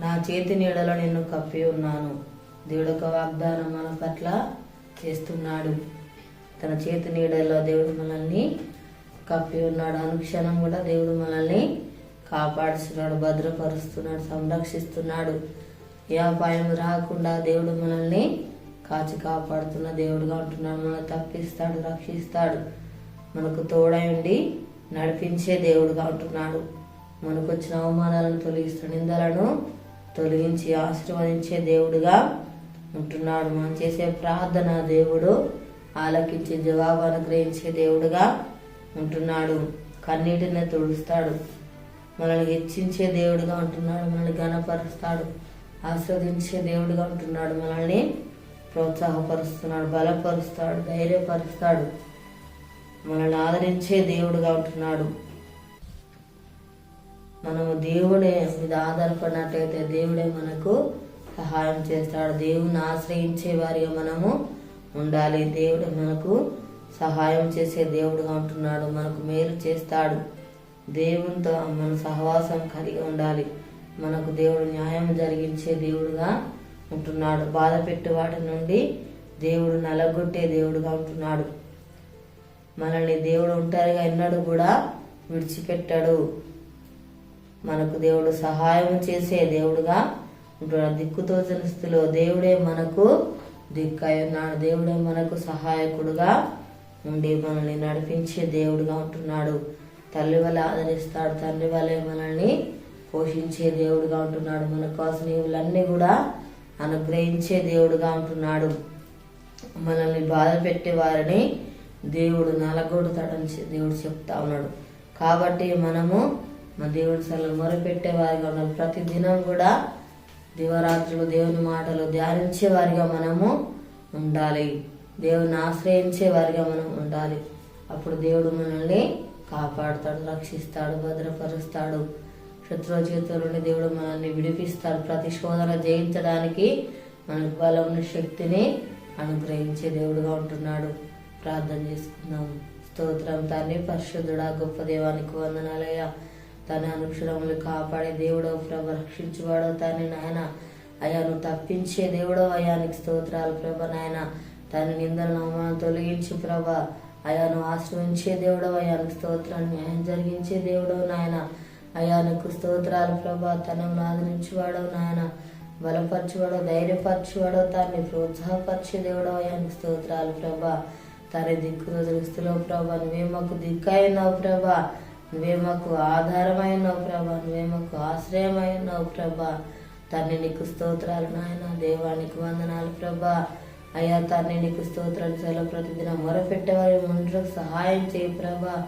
నా చేతి నీడలో నిన్ను కప్పి ఉన్నాను. దేవుడు ఒక వాగ్దానం మన పట్ల చేస్తున్నాడు. తన చేతి నీడలో దేవుడు మనల్ని కప్పి ఉన్నాడు. అనుక్షణం కూడా దేవుడు మనల్ని కాపాడుతున్నాడు భద్రపరుస్తున్నాడు సంరక్షిస్తున్నాడు. ఏ అపాయం రాకుండా దేవుడు మనల్ని కాచి కాపాడుతున్న దేవుడుగా ఉంటున్నాడు. మనల్ని తప్పిస్తాడు రక్షిస్తాడు. మనకు తోడై ఉండి నడిపించే దేవుడుగా ఉంటున్నాడు. మనకు వచ్చిన అవమానాలను తొలగిస్తాడు. నిందలను తొలగించి ఆశీర్వదించే దేవుడుగా ఉంటున్నాడు. మనం చేసే ప్రార్థన దేవుడు ఆలకించి జవాబు అనుగ్రహించే దేవుడుగా ఉంటున్నాడు. కన్నీటిని తుడుస్తాడు. మనల్ని హెచ్చించే దేవుడుగా ఉంటున్నాడు. మనల్ని ఘనపరుస్తాడు. ఆస్వాదించే దేవుడుగా ఉంటున్నాడు. మనల్ని ప్రోత్సాహపరుస్తున్నాడు. బలపరుస్తాడు. ధైర్యపరుస్తాడు. మనల్ని ఆదరించే దేవుడుగా ఉంటున్నాడు. మనము దేవుడే మీద ఆధారపడినట్టయితే దేవుడే మనకు సహాయం చేస్తాడు. దేవుని ఆశ్రయించే వారిగా మనము ఉండాలి. దేవుడు మనకు సహాయం చేసే దేవుడుగా ఉంటున్నాడు. మనకు మేలు చేస్తాడు. దేవునితో మన సహవాసం కలిగి ఉండాలి. మనకు దేవుడు న్యాయం జరిగించే దేవుడుగా ఉంటున్నాడు. బాధ వాటి నుండి దేవుడు నలగొట్టే దేవుడుగా ఉంటున్నాడు. మనల్ని దేవుడు ఒంటరిగా ఎన్నడూ కూడా విడిచిపెట్టాడు. మనకు దేవుడు సహాయం చేసే దేవుడుగా ఉంటున్నాడు దిక్కుతోచని స్థితిలో దేవుడే మనకు దిక్కై ఉన్నాడు. దేవుడే మనకు సహాయకుడుగా ఉండి మనల్ని నడిపించే దేవుడుగా ఉంటున్నాడు. తల్లి వల్ల ఆదరిస్తాడు. తండ్రి వల్లే మనల్ని పోషించే దేవుడుగా ఉంటున్నాడు. మన కోసం నీవులన్నీ కూడా అనుగ్రహించే దేవుడుగా ఉంటున్నాడు. మనల్ని బాధ పెట్టే వారిని దేవుడు నలగొడతాడని దేవుడు చెప్తా ఉన్నాడు. కాబట్టి మనము మా దేవుడి సెలవు మొరపెట్టే వారిగా ఉండాలి ప్రతి దినం కూడా దివరాత్రులు దేవుని మాటలు ధ్యానించే వారిగా మనము ఉండాలి. దేవుని ఆశ్రయించే వారిగా మనం ఉండాలి. అప్పుడు దేవుడు మనల్ని కాపాడుతాడు రక్షిస్తాడు భద్రపరుస్తాడు. శత్రువు చేతుల నుండి దేవుడు మనల్ని విడిపిస్తాడు. ప్రతి శోధన జయించడానికి మనకు బలం శక్తిని అనుగ్రహించే దేవుడుగా ఉంటున్నాడు. ప్రార్థన చేసుకుందాం. స్తోత్రం తండ్రి పరిశుద్ధుడా గొప్ప దేవానికి వందనాలయ్యా. తన అనుక్షరములు కాపాడే దేవుడో ప్రభ రక్షించువాడో తండ్రి నాయన. అయ్యా నువ్వు తప్పించే దేవుడో అయానికి స్తోత్రాలు ప్రభ నాయన. తన నిందలను అవమానం తొలగించి ప్రభ. అయా నువ్వు ఆశ్రయించే దేవుడో అయానికి స్తోత్రాన్ని న్యాయం జరిగించే దేవుడో నాయన. అయా నీకు స్తోత్రాలు ప్రభా తనను ఆదరించువాడో నాయన. బలపరచువాడో ధైర్యపరచువాడో తాన్ని ప్రోత్సాహపరిచే దేవుడో అయానికి స్తోత్రాలు ప్రభా. తన దిక్కు దృష్టిలో ప్రభా నువ్వే మాకు దిక్కైనావు ప్రభా. నువ్వే మాకు ఆధారమైన ప్రభా నువ్వే మాకు ఆశ్రయమైనావు ప్రభా. తండ్రి నీకు స్తోత్రాలు నాయన దేవానికి వందనాలు ప్రభా. అయ్యా తండ్రి నీకు స్తోత్రాలు సెలవు ప్రతిదిన మొరపెట్టేవారి ముందుకు సహాయం చేయి ప్రభా.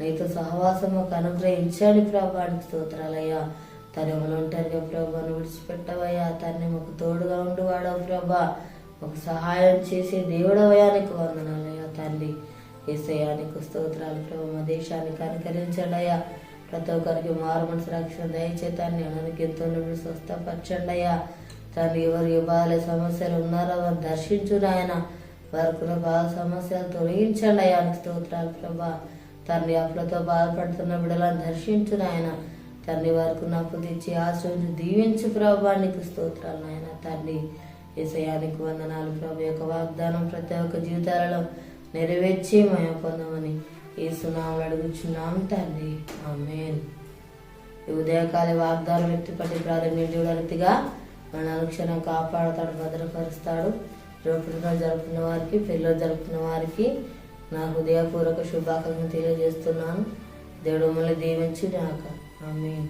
నీతో సహవాసము అనుగ్రహించాడు ప్రభా నీకు స్తోత్రాలయ్యా తను మన ఒంటరిగా ప్రభాను విడిచిపెట్టవయ్యా. తన్ని మాకు తోడుగా ఉండువాడవు ప్రభా. మాకు సహాయం చేసే దేవుడవయ్యా నీకు వందనాలయ్యా తండ్రి. ఏసయానికి స్తోత్రాలు ప్రభు మా దేశానికి అనుకరించడయ్యా. ప్రతి ఒక్కరికి మారు మనసు రక్షణ దయచేతాన్ని అననికి ఎంతో నుండి స్వస్థపరచండి అయ్యా తండ్రి ఎవరు ఏ సమస్యలు ఉన్నారో వారు దర్శించు నాయన. వారికి సమస్యలు తొలగించండి అయ్యా స్తోత్రాలు ప్రభా. తండ్రి అప్పులతో బాధపడుతున్న బిడ్డలను దర్శించు నాయన. తండ్రి వారికి నప్పు తెచ్చి ఆశ్రయించి దీవించు ప్రభా నీకు స్తోత్రాలు నాయన. తండ్రి ఏసయానికి వందనాలు ప్రభు యొక్క వాగ్దానం ప్రతి ఒక్క జీవితాలలో నెరవేర్చి మయ పొందమని ఈ సునాములు అడుగుచున్నాం తండ్రి. ఆమెన్. ఈ ఉదయకాల వాగ్దానం వ్యక్తిపట్టి ప్రారంభించగలిగిగా మన అనుక్షణం కాపాడతాడు భద్రపరుస్తాడు. రూపంలో జరుపుకున్న వారికి పెళ్ళిలో జరుపుకున్న వారికి నా హృదయపూర్వక శుభాకాంక్షలు తెలియజేస్తున్నాను. దేవుడు మళ్ళీ దీవించి నాక ఆమె